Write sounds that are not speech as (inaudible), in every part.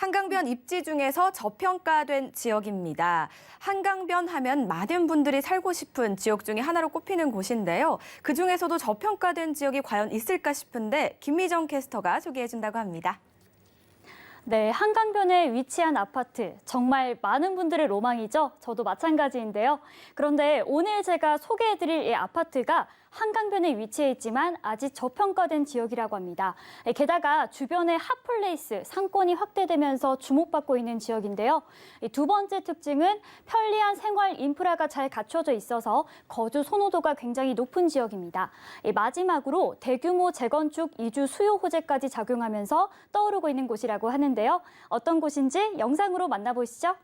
한강변 입지 중에서 저평가된 지역입니다. 한강변 하면 많은 분들이 살고 싶은 지역 중에 하나로 꼽히는 곳인데요. 그 중에서도 저평가된 지역이 과연 있을까 싶은데 김미정 캐스터가 소개해 준다고 합니다. 네, 한강변에 위치한 아파트. 정말 많은 분들의 로망이죠. 저도 마찬가지인데요. 그런데 오늘 제가 소개해드릴 이 아파트가 한강변에 위치해 있지만 아직 저평가된 지역이라고 합니다. 게다가 주변에 핫플레이스, 상권이 확대되면서 주목받고 있는 지역인데요. 이두 번째 특징은 편리한 생활 인프라가 잘 갖춰져 있어서 거주 선호도가 굉장히 높은 지역입니다. 이 마지막으로 대규모 재건축 이주 수요 호재까지 작용하면서 떠오르고 있는 곳이라고 하는데요. 어떤 곳인지 영상으로 만나보시죠.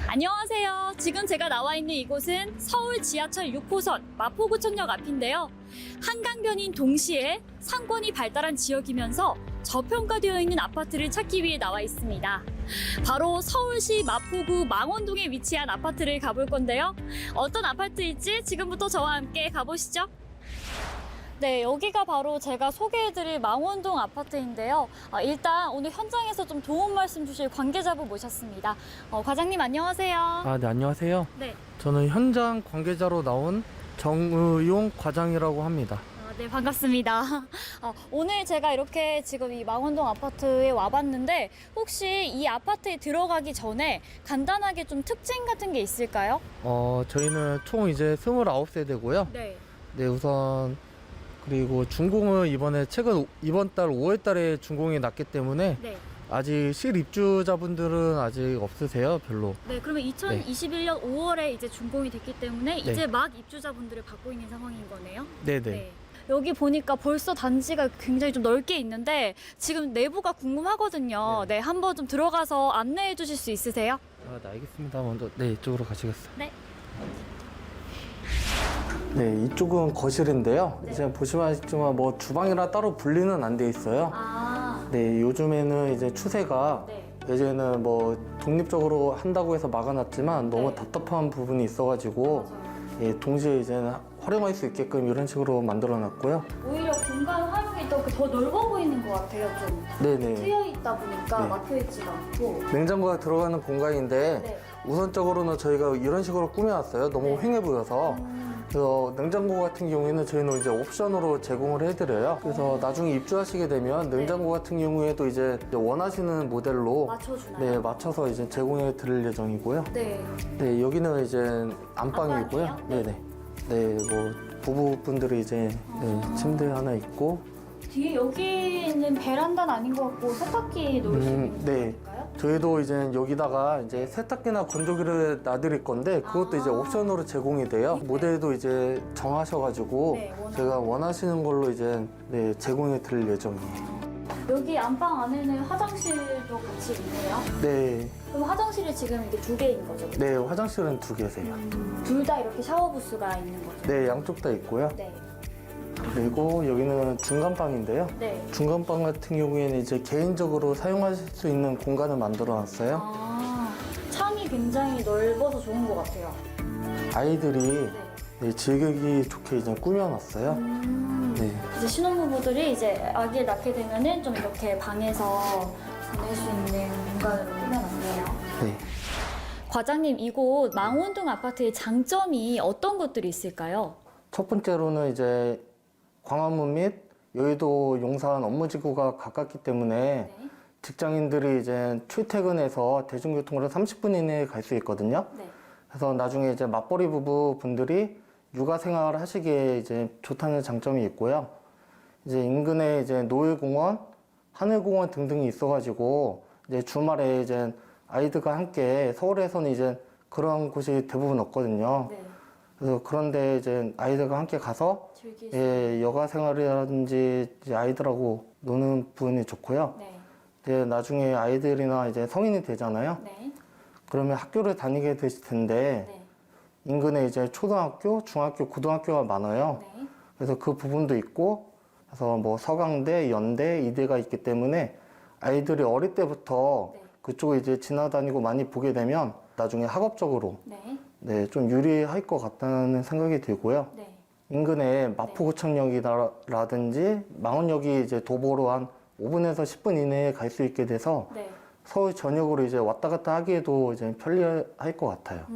안녕하세요. 지금 제가 나와 있는 이곳은 서울 지하철 6호선 마포구청역 앞인데요. 한강변인 동시에 상권이 발달한 지역이면서 저평가되어 있는 아파트를 찾기 위해 나와 있습니다. 바로 서울시 마포구 망원동에 위치한 아파트를 가볼 건데요. 어떤 아파트일지 지금부터 저와 함께 가보시죠. 네, 여기가 바로 제가 소개해드릴 망원동 아파트인데요. 아, 일단 오늘 현장에서 좀 도움 말씀 주실 관계자분 모셨습니다. 어, 과장님 안녕하세요. 아, 네, 안녕하세요. 네, 저는 현장 관계자로 나온 정의용 과장이라고 합니다. 아, 네 반갑습니다. 아, 오늘 제가 이렇게 지금 이 망원동 아파트에 와봤는데 혹시 이 아파트에 들어가기 전에 간단하게 좀 특징 같은 게 있을까요? 어, 저희는 총 이제 29세대고요. 네. 네, 우선 그리고 준공을 이번에 최근 이번 달 5월 달에 준공이 났기 때문에 네. 아직 실입주자분들은 아직 없으세요, 별로. 네, 그러면 2021년 5월에 이제 준공이 됐기 때문에 네. 이제 막 입주자분들을 받고 있는 상황인 거네요. 네, 네. 여기 보니까 벌써 단지가 굉장히 좀 넓게 있는데 지금 내부가 궁금하거든요. 네, 한번 좀 들어가서 안내해 주실 수 있으세요? 아, 네, 알겠습니다. 먼저 네, 이쪽으로 가시겠어요? 네. 네, 이쪽은 거실인데요. 네. 이제 보시면 아시지만 뭐 주방이라 따로 분리는 안 돼 있어요. 아, 네, 요즘에는 이제 추세가 네. 예전에는 뭐 독립적으로 한다고 해서 막아놨지만 너무 네. 답답한 부분이 있어가지고 맞아요. 예, 동시에 이제는 활용할 수 있게끔 이런 식으로 만들어놨고요. 오히려 공간 활용이 더, 더 넓어 보이는 것 같아요. 좀 네네. 트여 있다 보니까 네. 막혀 있지가 않고. 냉장고가 들어가는 공간인데 네. 우선적으로는 저희가 이런 식으로 꾸며놨어요. 너무 네. 휑해 보여서. 음, 그래서 냉장고 같은 경우에는 저희는 이제 옵션으로 제공을 해드려요. 그래서 나중에 입주하시게 되면 네. 냉장고 같은 경우에도 이제 원하시는 모델로 맞춰주나요? 네, 맞춰서 이제 제공해 드릴 예정이고요. 네. 네, 여기는 이제 안방이고요. 안방이에요? 네, 네. 네, 뭐 부부분들이 이제 네, 아. 침대 하나 있고, 뒤에 여기는 베란다는 아닌 것 같고 세탁기 놓을 수 음, 있는 네. 건가요? 저희도 이제 여기다가 이제 세탁기나 건조기를 놔드릴 건데 그것도 이제 아. 옵션으로 제공이 돼요. 네. 모델도 이제 정하셔가지고 네, 원하는 제가 원하시는 걸로 이제 네, 제공해 드릴 예정이에요. 여기 안방 안에는 화장실도 같이 있네요. 네, 그럼 화장실이 지금 이게 두 개인 거죠? 네 화장실은 두 개세요. 둘 다 이렇게 샤워 부스가 있는 거죠? 네, 양쪽 다 있고요. 네. 그리고 여기는 중간방인데요. 네. 중간방 같은 경우에는 이제 개인적으로 사용하실 수 있는 공간을 만들어 놨어요. 아, 창이 굉장히 넓어서 좋은 것 같아요. 아이들이 네. 네, 즐기기 좋게 이제 꾸며놨어요. 음, 네. 이제 신혼부부들이 이제 아기를 낳게 되면은 좀 이렇게 방에서 보낼 수 있는 공간으로 꾸며놨네요. 네. 과장님, 이곳 망원동 아파트의 장점이 어떤 것들이 있을까요? 첫 번째로는 이제 광화문 및 여의도 용산 업무지구가 가깝기 때문에 네. 직장인들이 이제 출퇴근해서 대중교통으로 30분 이내에 갈 수 있거든요. 네. 그래서 나중에 이제 맞벌이 부부 분들이 육아 생활을 하시기에 이제 좋다는 장점이 있고요. 이제 인근에 이제 노을공원, 하늘공원 등등이 있어가지고 이제 주말에 이제 아이들과 함께 서울에서는 이제 그런 곳이 대부분 없거든요. 네. 그래서 그런데 이제 아이들과 함께 가서 예, 여가 생활이라든지 이제 아이들하고 노는 부분이 좋고요. 네. 이제 나중에 아이들이나 이제 성인이 되잖아요. 네. 그러면 학교를 다니게 되실 텐데 네. 인근에 이제 초등학교, 중학교, 고등학교가 많아요. 네. 그래서 그 부분도 있고, 그래서 뭐 서강대, 연대, 이대가 있기 때문에 아이들이 어릴 때부터 네. 그쪽을 이제 지나다니고 많이 보게 되면 나중에 학업적으로 네. 네, 좀 유리할 것 같다는 생각이 들고요. 네. 인근에 마포구청역이라든지 망원역이 이제 도보로 한 5분에서 10분 이내에 갈 수 있게 돼서 네. 서울 전역으로 이제 왔다 갔다 하기에도 이제 편리할 것 같아요.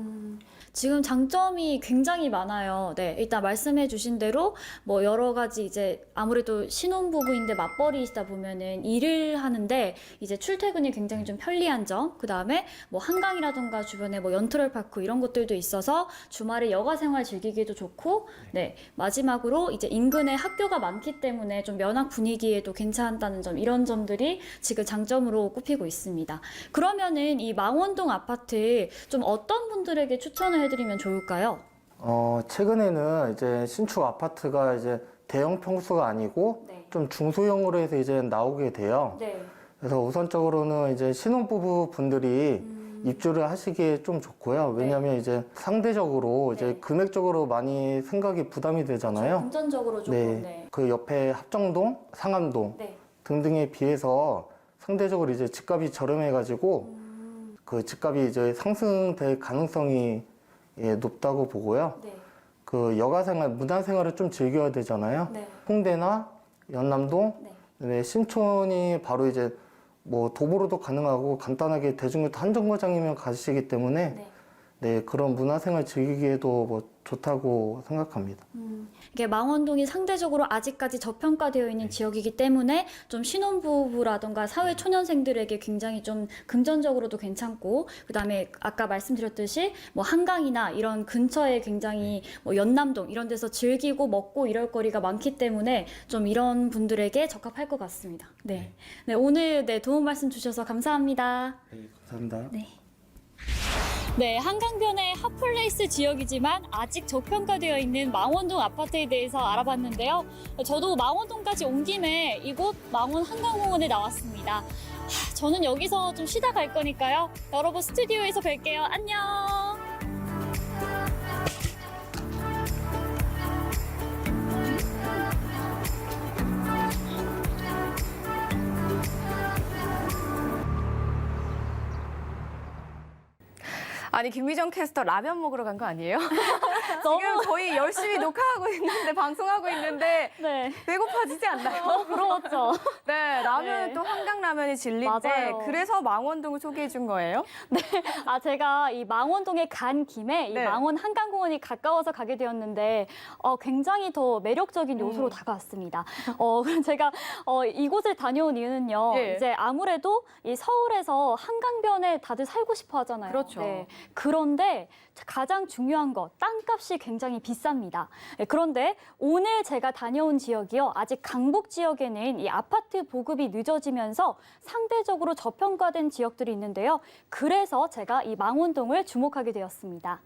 지금 장점이 굉장히 많아요. 네, 일단 말씀해 주신 대로 뭐 여러 가지 이제 아무래도 신혼부부인데 맞벌이시다 보면은 일을 하는데 이제 출퇴근이 굉장히 좀 편리한 점, 그 다음에 뭐 한강이라던가 주변에 뭐 연트럴 파크 이런 것들도 있어서 주말에 여가 생활 즐기기도 좋고, 네, 마지막으로 이제 인근에 학교가 많기 때문에 좀 면학 분위기에도 괜찮다는 점, 이런 점들이 지금 장점으로 꼽히고 있습니다. 그러면은 이 망원동 아파트 좀 어떤 분들에게 추천을 해드리면 좋을까요? 어, 최근에는 이제 신축 아파트가 이제 대형 평수가 아니고 네. 좀 중소형으로 해서 이제 나오게 돼요. 네. 그래서 우선적으로는 이제 신혼부부 분들이 음. 입주를 하시기에 좀 좋고요. 왜냐하면 이제 상대적으로 이제 네. 금액적으로 많이 생각이 부담이 되잖아요. 금전적으로 조금 네. 네. 그 옆에 합정동, 상암동 네. 등등에 비해서 상대적으로 이제 집값이 저렴해가지고 음. 그 집값이 이제 상승될 가능성이 예, 높다고 보고요. 네. 그 여가생활, 문화생활을 좀 즐겨야 되잖아요. 네. 홍대나 연남동, 네. 네, 신촌이 바로 이제 뭐 도보로도 가능하고 간단하게 대중교통 한 정거장이면 가시기 때문에 네. 네, 그런 문화생활 즐기기에도 뭐 좋다고 생각합니다. 음, 이게 망원동이 상대적으로 아직까지 저평가되어 있는 지역이기 때문에 좀 신혼부부라던가 사회 초년생들에게 굉장히 좀 금전적으로도 괜찮고 그다음에 아까 말씀드렸듯이 뭐 한강이나 이런 근처에 굉장히 뭐 연남동 이런 데서 즐기고 먹고 이럴 거리가 많기 때문에 좀 이런 분들에게 적합할 것 같습니다. 네, 네 오늘 네 도움 말씀 주셔서 감사합니다. 네, 감사합니다. 네. 네, 한강변의 핫플레이스 지역이지만 아직 저평가되어 있는 망원동 아파트에 대해서 알아봤는데요. 저도 망원동까지 온 김에 이곳 망원 한강공원에 나왔습니다. 하, 저는 여기서 좀 쉬다 갈 거니까요. 여러분 스튜디오에서 뵐게요. 안녕. 아니 김미정 캐스터 라면 먹으러 간 거 아니에요? (laughs) 지금 거의 열심히 녹화하고 있는데 방송하고 있는데 네, 배고파지지 않나요? 너무 부러웠죠. (laughs) 네, 라면 네. 또 한강 라면이 진리인데 맞아요. 그래서 망원동을 소개해 준 거예요? (laughs) 아, 제가 이 망원동에 간 김에 이 네. 망원 한강공원이 가까워서 가게 되었는데 어, 굉장히 더 매력적인 요소로 음. 다가왔습니다. 어, (laughs) 그럼 제가 어, 이곳을 다녀온 이유는요. 예. 이제 아무래도 이 서울에서 한강변에 다들 살고 싶어 하잖아요. 그렇죠. 그런데 가장 중요한 거 땅값이 굉장히 비쌉니다. 예, 그런데 오늘 제가 다녀온 지역이요. 아직 강북 지역에는 이 아파트 보급이 늦어지면서 상대적으로 저평가된 지역들이 있는데요. 그래서 제가 이 망원동을 주목하게 되었습니다.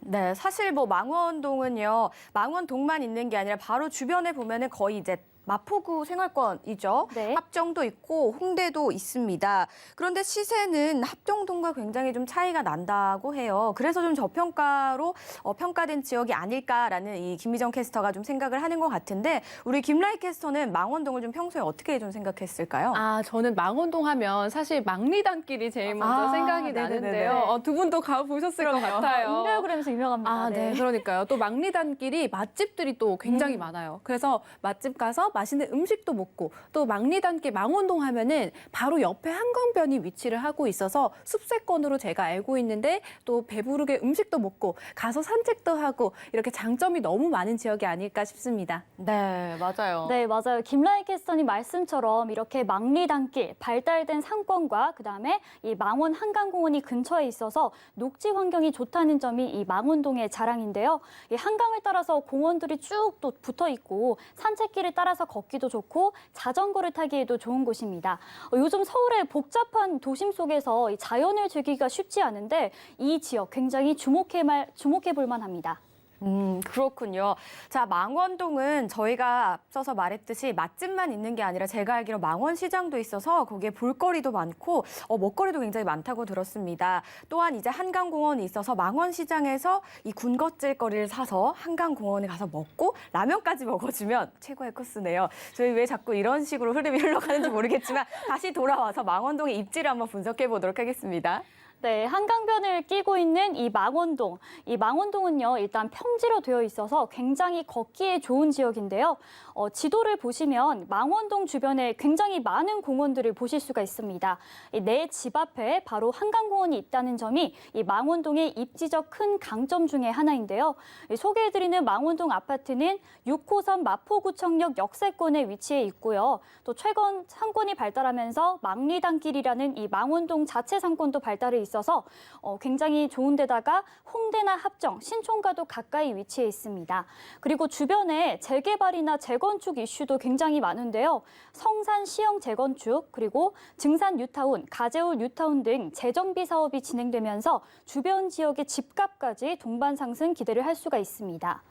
네, 사실 뭐 망원동은요, 망원동만 있는 게 아니라 바로 주변에 보면은 거의 이제 마포구 생활권이죠. 네. 합정도 있고 홍대도 있습니다. 그런데 시세는 합정동과 굉장히 좀 차이가 난다고 해요. 그래서 좀 저평가로 어, 평가된 지역이 아닐까라는 이 김미정 캐스터가 좀 생각을 하는 것 같은데 우리 김라이 캐스터는 망원동을 좀 평소에 어떻게 좀 생각했을까요? 아, 저는 망원동 하면 사실 망리단길이 제일 먼저 아, 생각이 네네네네. 나는데요. 어, 두 분도 가보셨을 것 같아요. 인별그램에서 유명합니다. 아, 네. 그러니까요. 또 망리단길이 맛집들이 또 굉장히 음. 많아요. 그래서 맛집 가서 맛있는 음식도 먹고 또 망리단길 망원동 하면은 바로 옆에 한강변이 위치를 하고 있어서 숲세권으로 제가 알고 있는데 또 배부르게 음식도 먹고 가서 산책도 하고 이렇게 장점이 너무 많은 지역이 아닐까 싶습니다. 네, 맞아요. 네, 맞아요. 김라이 캐스터님 말씀처럼 이렇게 망리단길, 발달된 상권과 그다음에 이 망원 한강공원이 근처에 있어서 녹지 환경이 좋다는 점이 이 망원동의 자랑인데요. 이 한강을 따라서 공원들이 쭉 또 붙어 있고 산책길을 따라서 걷기도 좋고 자전거를 타기에도 좋은 곳입니다. 어, 요즘 서울의 복잡한 도심 속에서 이 자연을 즐기기가 쉽지 않은데 이 지역 굉장히 주목해 말 주목해 볼 만합니다. 음, 그렇군요. 자, 망원동은 저희가 앞서서 말했듯이 맛집만 있는 게 아니라 제가 알기로 망원시장도 있어서 거기에 볼거리도 많고 어, 먹거리도 굉장히 많다고 들었습니다. 또한 이제 한강공원이 있어서 망원시장에서 이 군것질 거리를 사서 한강공원에 가서 먹고 라면까지 먹어주면 최고의 코스네요. 저희 왜 자꾸 이런 식으로 흐름이 흘러가는지 모르겠지만 다시 돌아와서 망원동의 입지를 한번 분석해 보도록 하겠습니다. 네, 한강변을 끼고 있는 이 망원동. 이 망원동은요, 일단 평지로 되어 있어서 굉장히 걷기에 좋은 지역인데요. 어, 지도를 보시면 망원동 주변에 굉장히 많은 공원들을 보실 수가 있습니다. 내 집 앞에 바로 한강공원이 있다는 점이 이 망원동의 입지적 큰 강점 중에 하나인데요. 이 소개해드리는 망원동 아파트는 6호선 마포구청역 역세권에 위치해 있고요. 또 최근 상권이 발달하면서 망리단길이라는 이 망원동 자체 상권도 발달해 있어서 어, 굉장히 좋은 데다가 홍대나 합정, 신촌과도 가까이 위치해 있습니다. 그리고 주변에 재개발이나 재건축 이슈도 굉장히 많은데요. 성산 시형 재건축, 그리고 증산 뉴타운, 가재울 뉴타운 등 재정비 사업이 진행되면서 주변 지역의 집값까지 동반 상승 기대를 할 수가 있습니다.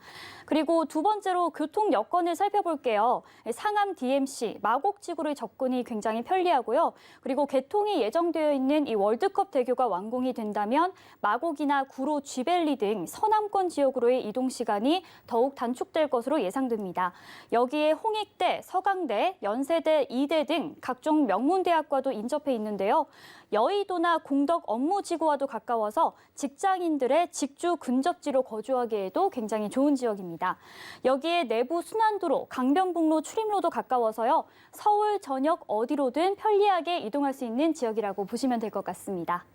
그리고 두 번째로 교통 여건을 살펴볼게요. 상암 DMC, 마곡지구를 접근이 굉장히 편리하고요. 그리고 개통이 예정되어 있는 이 월드컵 대교가 완공이 된다면 마곡이나 구로, 쥐벨리 등 서남권 지역으로의 이동 시간이 더욱 단축될 것으로 예상됩니다. 여기에 홍익대, 서강대, 연세대, 이대 등 각종 명문대학과도 인접해 있는데요. 여의도나 공덕 업무지구와도 가까워서 직장인들의 직주 근접지로 거주하기에도 굉장히 좋은 지역입니다. 여기에 내부 순환도로, 강변북로 출입로도 가까워서요. 서울 전역 어디로든 편리하게 이동할 수 있는 지역이라고 보시면 될 것 같습니다.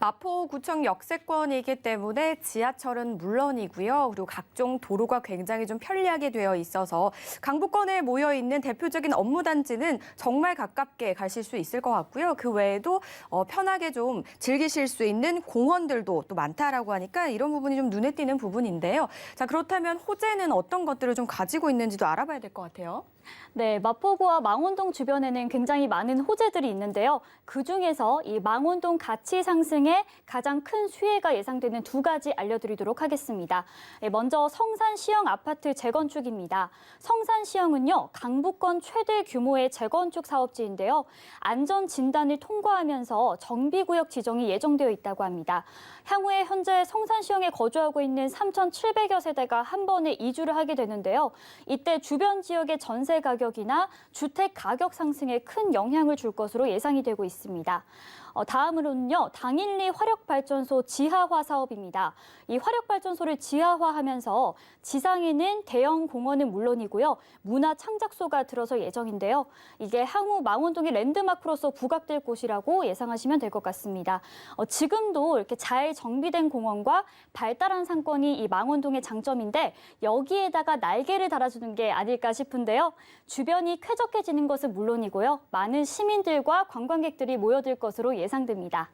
마포구청 역세권이기 때문에 지하철은 물론이고요. 그리고 각종 도로가 굉장히 좀 편리하게 되어 있어서 강북권에 모여 있는 대표적인 업무 단지는 정말 가깝게 가실 수 있을 것 같고요. 그 외에도 어, 편하게 좀 즐기실 수 있는 공원들도 또 많다라고 하니까 이런 부분이 좀 눈에 띄는 부분인데요. 자 그렇다면 호재는 어떤 것들을 좀 가지고 있는지도 알아봐야 될 것 같아요. 네, 마포구와 망원동 주변에는 굉장히 많은 호재들이 있는데요. 그 중에서 이 망원동 가치 상승에 가장 큰 수혜가 예상되는 두 가지 알려드리도록 하겠습니다. 네, 먼저 성산 시형 아파트 재건축입니다. 성산 시형은요, 강북권 최대 규모의 재건축 사업지인데요. 안전 진단을 통과하면서 정비구역 지정이 예정되어 있다고 합니다. 향후에 현재 성산 시형에 거주하고 있는 3,700여 세대가 한 번에 이주를 하게 되는데요. 이때 주변 지역의 전세 가격이나 주택 가격 상승에 큰 영향을 줄 것으로 예상이 되고 있습니다. 어, 다음으로는요, 당일리 화력발전소 지하화 사업입니다. 이 화력발전소를 지하화하면서 지상에는 대형 공원은 물론이고요, 문화 창작소가 들어설 예정인데요. 이게 향후 망원동의 랜드마크로서 부각될 곳이라고 예상하시면 될 것 같습니다. 어, 지금도 이렇게 잘 정비된 공원과 발달한 상권이 이 망원동의 장점인데 여기에다가 날개를 달아주는 게 아닐까 싶은데요. 주변이 쾌적해지는 것은 물론이고요, 많은 시민들과 관광객들이 모여들 것으로 예상 됩니다.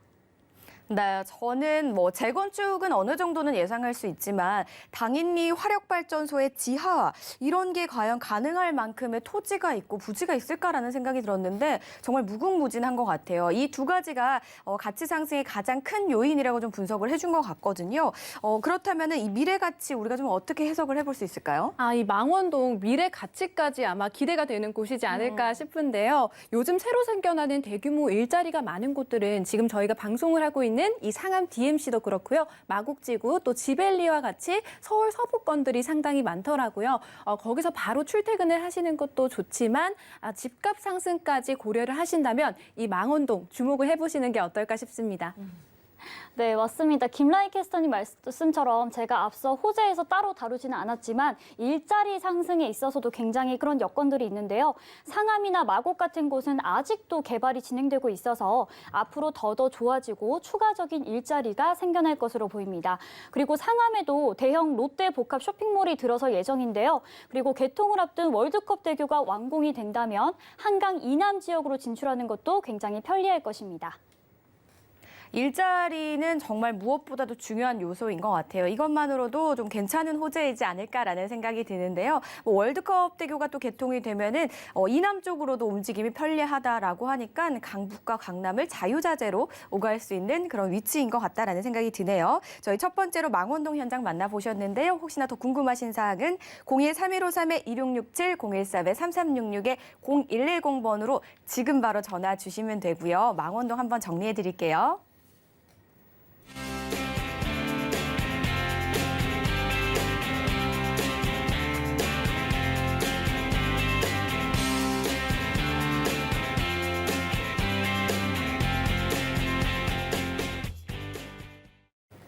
네, 저는 뭐 재건축은 어느 정도는 예상할 수 있지만 당인리 화력발전소의 지하화 이런 게 과연 가능할 만큼의 토지가 있고 부지가 있을까라는 생각이 들었는데 정말 무궁무진한 것 같아요. 이 두 가지가 어, 가치 상승의 가장 큰 요인이라고 좀 분석을 해준 것 같거든요. 어, 그렇다면 이 미래 가치 우리가 좀 어떻게 해석을 해볼 수 있을까요? 아, 이 망원동 미래 가치까지 아마 기대가 되는 곳이지 않을까 싶은데요. 요즘 새로 생겨나는 대규모 일자리가 많은 곳들은 지금 저희가 방송을 하고 있는 이 상암 DMC도 그렇고요. 마곡지구 또 지벨리와 같이 서울 서부권들이 상당히 많더라고요. 어, 거기서 바로 출퇴근을 하시는 것도 좋지만 아, 집값 상승까지 고려를 하신다면 이 망원동 주목을 해보시는 게 어떨까 싶습니다. 네, 맞습니다. 김라희 캐스터님 말씀처럼 제가 앞서 호재에서 따로 다루지는 않았지만 일자리 상승에 있어서도 굉장히 그런 여건들이 있는데요. 상암이나 마곡 같은 곳은 아직도 개발이 진행되고 있어서 앞으로 더더 좋아지고 추가적인 일자리가 생겨날 것으로 보입니다. 그리고 상암에도 대형 롯데 복합 쇼핑몰이 들어설 예정인데요. 그리고 개통을 앞둔 월드컵 대교가 완공이 된다면 한강 이남 지역으로 진출하는 것도 굉장히 편리할 것입니다. 일자리는 정말 무엇보다도 중요한 요소인 것 같아요. 이것만으로도 좀 괜찮은 호재이지 않을까라는 생각이 드는데요. 뭐 월드컵 대교가 또 개통이 되면은 어, 이남 쪽으로도 움직임이 편리하다라고 하니까 강북과 강남을 자유자재로 오갈 수 있는 그런 위치인 것 같다라는 생각이 드네요. 저희 첫 번째로 망원동 현장 만나보셨는데요. 혹시나 더 궁금하신 사항은 013-1537, 013-3366에 0110번으로 지금 바로 전화 주시면 되고요. 망원동 한번 정리해 드릴게요. Bye.